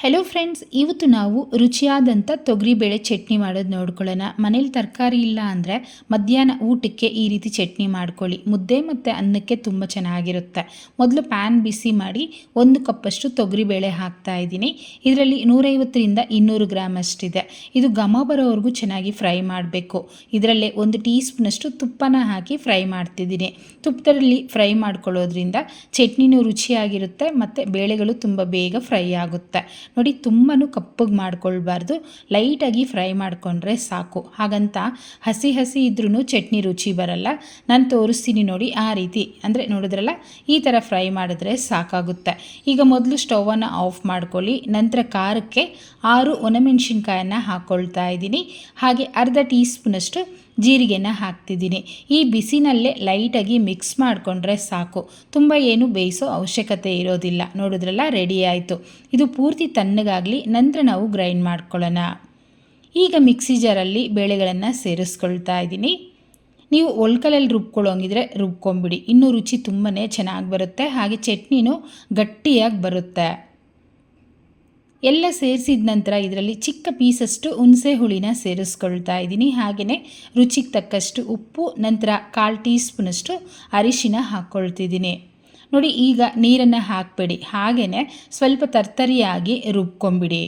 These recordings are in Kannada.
ಹೆಲೋ ಫ್ರೆಂಡ್ಸ್ ಇವತ್ತು ನಾವು ರುಚಿಯಾದಂಥ ತೊಗರಿಬೇಳೆ ಚಟ್ನಿ ಮಾಡೋದು ನೋಡ್ಕೊಳ್ಳೋಣ. ಮನೇಲಿ ತರಕಾರಿ ಇಲ್ಲ ಅಂದರೆ ಮಧ್ಯಾಹ್ನ ಊಟಕ್ಕೆ ಈ ರೀತಿ ಚಟ್ನಿ ಮಾಡ್ಕೊಳ್ಳಿ. ಮುದ್ದೆ ಮತ್ತು ಅನ್ನಕ್ಕೆ ತುಂಬ ಚೆನ್ನಾಗಿರುತ್ತೆ. ಮೊದಲು ಪ್ಯಾನ್ ಬಿಸಿ ಮಾಡಿ ಒಂದು ಕಪ್ಪಷ್ಟು ತೊಗರಿಬೇಳೆ ಹಾಕ್ತಾ ಇದ್ದೀನಿ. ಇದರಲ್ಲಿ ನೂರೈವತ್ತರಿಂದ ಇನ್ನೂರು ಗ್ರಾಮ್ ಅಷ್ಟಿದೆ. ಇದು ಘಮ ಬರೋವರೆಗೂ ಚೆನ್ನಾಗಿ ಫ್ರೈ ಮಾಡಬೇಕು. ಇದರಲ್ಲೇ ಒಂದು ಟೀ ಸ್ಪೂನಷ್ಟು ತುಪ್ಪನ ಹಾಕಿ ಫ್ರೈ ಮಾಡ್ತಿದ್ದೀನಿ. ತುಪ್ಪದಲ್ಲಿ ಫ್ರೈ ಮಾಡ್ಕೊಳ್ಳೋದ್ರಿಂದ ಚಟ್ನಿನೂ ರುಚಿಯಾಗಿರುತ್ತೆ ಮತ್ತು ಬೇಳೆಗಳು ತುಂಬ ಬೇಗ ಫ್ರೈ ಆಗುತ್ತೆ. ನೋಡಿ ತುಂಬಾ ಕಪ್ಪಗೆ ಮಾಡ್ಕೊಳ್ಬಾರ್ದು. ಲೈಟಾಗಿ ಫ್ರೈ ಮಾಡಿಕೊಂಡ್ರೆ ಸಾಕು. ಹಾಗಂತ ಹಸಿ ಹಸಿ ಇದ್ರೂ ಚಟ್ನಿ ರುಚಿ ಬರಲ್ಲ. ನಾನು ತೋರಿಸ್ತೀನಿ ನೋಡಿ ಆ ರೀತಿ. ಅಂದರೆ ನೋಡಿದ್ರಲ್ಲ, ಈ ಥರ ಫ್ರೈ ಮಾಡಿದ್ರೆ ಸಾಕಾಗುತ್ತೆ. ಈಗ ಮೊದಲು ಸ್ಟವನ್ನು ಆಫ್ ಮಾಡ್ಕೊಳ್ಳಿ. ನಂತರ ಖಾರಕ್ಕೆ ಆರು ಒಣಮೆಣಸಿನ್ಕಾಯನ್ನು ಹಾಕ್ಕೊಳ್ತಾ ಇದ್ದೀನಿ. ಹಾಗೆ ಅರ್ಧ ಟೀ ಸ್ಪೂನಷ್ಟು ಜೀರಿಗೆನ ಹಾಕ್ತಿದ್ದೀನಿ. ಈ ಬಿಸಿನಲ್ಲೇ ಲೈಟಾಗಿ ಮಿಕ್ಸ್ ಮಾಡಿಕೊಂಡ್ರೆ ಸಾಕು. ತುಂಬ ಏನು ಬೇಯಿಸೋ ಅವಶ್ಯಕತೆ ಇರೋದಿಲ್ಲ. ನೋಡಿದ್ರಲ್ಲ, ರೆಡಿ ಆಯಿತು. ಇದು ಪೂರ್ತಿ ತಣ್ಣಗಾಗಲಿ, ನಂತರ ನಾವು ಗ್ರೈಂಡ್ ಮಾಡ್ಕೊಳ್ಳೋಣ. ಈಗ ಮಿಕ್ಸಿ ಜಾರಲ್ಲಿ ಬೇಳೆಗಳನ್ನು ಸೇರಿಸ್ಕೊಳ್ತಾ ಇದ್ದೀನಿ. ನೀವು ಒಳ್ಕಲಲ್ಲಿ ರುಬ್ಕೊಳ್ಳೋಂಗಿದ್ರೆ ರುಬ್ಕೊಂಬಿಡಿ. ಇನ್ನೂ ರುಚಿ ತುಂಬಾ ಚೆನ್ನಾಗಿ ಬರುತ್ತೆ. ಹಾಗೆ ಚಟ್ನಿನೂ ಗಟ್ಟಿಯಾಗಿ ಬರುತ್ತೆ. ಎಲ್ಲ ಸೇರಿಸಿದ ನಂತರ ಇದರಲ್ಲಿ ಚಿಕ್ಕ ಪೀಸಷ್ಟು ಹುಣಸೆ ಹುಳಿನ ಸೇರಿಸ್ಕೊಳ್ತಾ ಇದ್ದೀನಿ. ಹಾಗೆಯೇ ರುಚಿಗೆ ತಕ್ಕಷ್ಟು ಉಪ್ಪು, ನಂತರ ಕಾಲು ಟೀ ಸ್ಪೂನಷ್ಟು ಅರಿಶಿನ ಹಾಕ್ಕೊಳ್ತಿದ್ದೀನಿ ನೋಡಿ, ಈಗ ನೀರನ್ನು ಹಾಕಬೇಡಿ. ಹಾಗೆಯೇ ಸ್ವಲ್ಪ ತರ್ತರಿಯಾಗಿ ರುಬ್ಕೊಂಬಿಡಿ.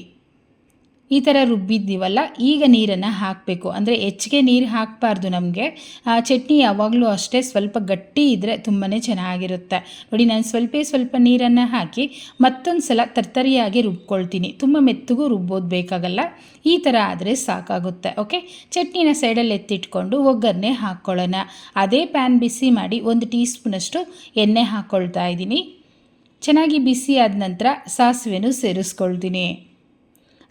ಈ ಥರ ರುಬ್ಬಿದ್ದೀವಲ್ಲ, ಈಗ ನೀರನ್ನು ಹಾಕಬೇಕು. ಅಂದರೆ ಹೆಚ್ಚಿಗೆ ನೀರು ಹಾಕಬಾರ್ದು ನಮಗೆ. ಚಟ್ನಿ ಯಾವಾಗಲೂ ಅಷ್ಟೇ ಸ್ವಲ್ಪ ಗಟ್ಟಿ ಇದ್ದರೆ ತುಂಬಾ ಚೆನ್ನಾಗಿರುತ್ತೆ. ನೋಡಿ, ನಾನು ಸ್ವಲ್ಪ ಸ್ವಲ್ಪ ನೀರನ್ನು ಹಾಕಿ ಮತ್ತೊಂದು ಸಲ ತರ್ತರಿಯಾಗಿ ರುಬ್ಕೊಳ್ತೀನಿ. ತುಂಬ ಮೆತ್ತಗೂ ರುಬ್ಬೋದು ಬೇಕಾಗಲ್ಲ. ಈ ಥರ ಆದರೆ ಸಾಕಾಗುತ್ತೆ, ಓಕೆ? ಚಟ್ನಿನ ಸೈಡಲ್ಲಿ ಎತ್ತಿಟ್ಕೊಂಡು ಒಗ್ಗರಣೆ ಹಾಕ್ಕೊಳ್ಳೋಣ ಅದೇ ಪ್ಯಾನ್ ಬಿಸಿ ಮಾಡಿ ಒಂದು ಟೀ ಸ್ಪೂನಷ್ಟು ಎಣ್ಣೆ ಹಾಕ್ಕೊಳ್ತಾ ಇದ್ದೀನಿ. ಚೆನ್ನಾಗಿ ಬಿಸಿ ಆದ ನಂತರ ಸಾಸಿವೆನೂ ಸೇರಿಸ್ಕೊಳ್ತೀನಿ.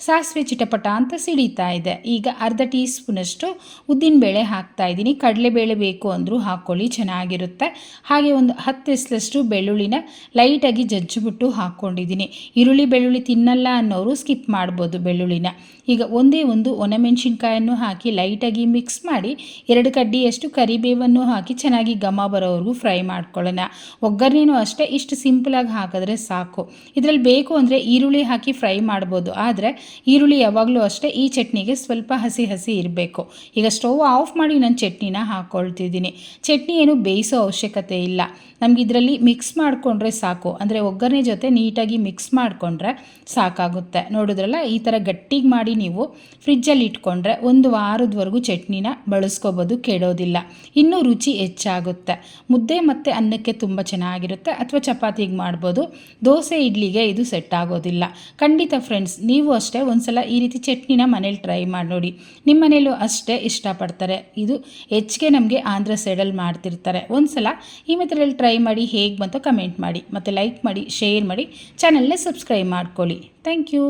ಸಾಸಿವೆ ಚಿಟಪಟ ಅಂತ ಸಿಡಿತಾ ಇದೆ. ಈಗ ಅರ್ಧ ಟೀ ಸ್ಪೂನಷ್ಟು ಉದ್ದಿನಬೇಳೆ ಹಾಕ್ತಾ ಇದ್ದೀನಿ. ಕಡಲೆಬೇಳೆ ಬೇಕು ಅಂದರೂ ಹಾಕ್ಕೊಳ್ಳಿ ಚೆನ್ನಾಗಿರುತ್ತೆ. ಹಾಗೆ ಒಂದು ಹತ್ತು ಎಸ್ಲಷ್ಟು ಬೆಳ್ಳುಳ್ಳಿನ ಲೈಟಾಗಿ ಜಜ್ಜಿಬಿಟ್ಟು ಹಾಕ್ಕೊಂಡಿದ್ದೀನಿ ಈರುಳ್ಳಿ ಬೆಳ್ಳುಳ್ಳಿ ತಿನ್ನಲ್ಲ ಅನ್ನೋರು ಸ್ಕಿಪ್ ಮಾಡ್ಬೋದು ಬೆಳ್ಳುಳ್ಳಿನ. ಈಗ ಒಂದೇ ಒಂದು ಒಣಮೆಣಸಿನ್ಕಾಯನ್ನು ಹಾಕಿ ಲೈಟಾಗಿ ಮಿಕ್ಸ್ ಮಾಡಿ ಎರಡು ಕಡ್ಡಿಯಷ್ಟು ಕರಿಬೇವನ್ನು ಹಾಕಿ ಚೆನ್ನಾಗಿ ಘಮ ಬರೋವರೆಗೂ ಫ್ರೈ ಮಾಡ್ಕೊಳ್ಳೋಣ. ಒಗ್ಗರಣೆನೂ ಅಷ್ಟೇ, ಇಷ್ಟು ಸಿಂಪಲಾಗಿ ಹಾಕಿದ್ರೆ ಸಾಕು. ಇದರಲ್ಲಿ ಬೇಕು ಅಂದರೆ ಈರುಳ್ಳಿ ಹಾಕಿ ಫ್ರೈ ಮಾಡ್ಬೋದು. ಆದರೆ ಈರುಳ್ಳಿ ಯಾವಾಗಲೂ ಅಷ್ಟೇ ಈ ಚಟ್ನಿಗೆ ಸ್ವಲ್ಪ ಹಸಿ ಹಸಿ ಇರಬೇಕು. ಈಗ ಸ್ಟವ್ ಆಫ್ ಮಾಡಿ ನಾನು ಚಟ್ನಿನ ಹಾಕ್ಕೊಳ್ತಿದ್ದೀನಿ ಚಟ್ನಿ ಏನು ಬೇಯಿಸೋ ಅವಶ್ಯಕತೆ ಇಲ್ಲ. ನಮ್ಗೆ ಇದರಲ್ಲಿ ಮಿಕ್ಸ್ ಮಾಡಿಕೊಂಡ್ರೆ ಸಾಕು. ಅಂದರೆ ಒಗ್ಗರಣೆ ಜೊತೆ ನೀಟಾಗಿ ಮಿಕ್ಸ್ ಮಾಡಿಕೊಂಡ್ರೆ ಸಾಕಾಗುತ್ತೆ. ನೋಡಿದ್ರಲ್ಲ, ಈ ಥರ ಗಟ್ಟಿಗೆ ಮಾಡಿ ನೀವು ಫ್ರಿಜ್ಜಲ್ಲಿ ಇಟ್ಕೊಂಡ್ರೆ ಒಂದು ವಾರದವರೆಗೂ ಚಟ್ನಿನ ಬಳಸ್ಕೋಬೋದು ಕೆಡೋದಿಲ್ಲ. ಇನ್ನೂ ರುಚಿ ಹೆಚ್ಚಾಗುತ್ತೆ. ಮುದ್ದೆ ಮತ್ತು ಅನ್ನಕ್ಕೆ ತುಂಬ ಚೆನ್ನಾಗಿರುತ್ತೆ. ಅಥವಾ ಚಪಾತಿಗೆ ಮಾಡ್ಬೋದು. ದೋಸೆ, ಇಡ್ಲಿಗೆ ಇದು ಸೆಟ್ ಆಗೋದಿಲ್ಲ. ಖಂಡಿತ ಫ್ರೆಂಡ್ಸ್ ನೀವು ಅಷ್ಟೇ ಅಷ್ಟೇ ಒಂದು ಸಲ ಈ ರೀತಿ ಚಟ್ನಿನ ಮನೇಲಿ ಟ್ರೈ ಮಾಡಿ ನೋಡಿ. ನಿಮ್ಮ ಮನೇಲೂ ಅಷ್ಟೇ ಇಷ್ಟಪಡ್ತಾರೆ. ಇದು ಹೆಚ್ಚಿಗೆ ನಮಗೆ ಆಂಧ್ರ ಸೈಡಲ್ಲಿ ಮಾಡ್ತಿರ್ತಾರೆ. ಒಂದು ಸಲ ಈ ಮೆಥಡಲ್ಲಿ ಟ್ರೈ ಮಾಡಿ ಹೇಗೆ ಬಂತೋ ಕಮೆಂಟ್ ಮಾಡಿ. ಮತ್ತು ಲೈಕ್ ಮಾಡಿ ಶೇರ್ ಮಾಡಿ ಚಾನಲ್ನ ಸಬ್ಸ್ಕ್ರೈಬ್ ಮಾಡ್ಕೊಳ್ಳಿ. Thank you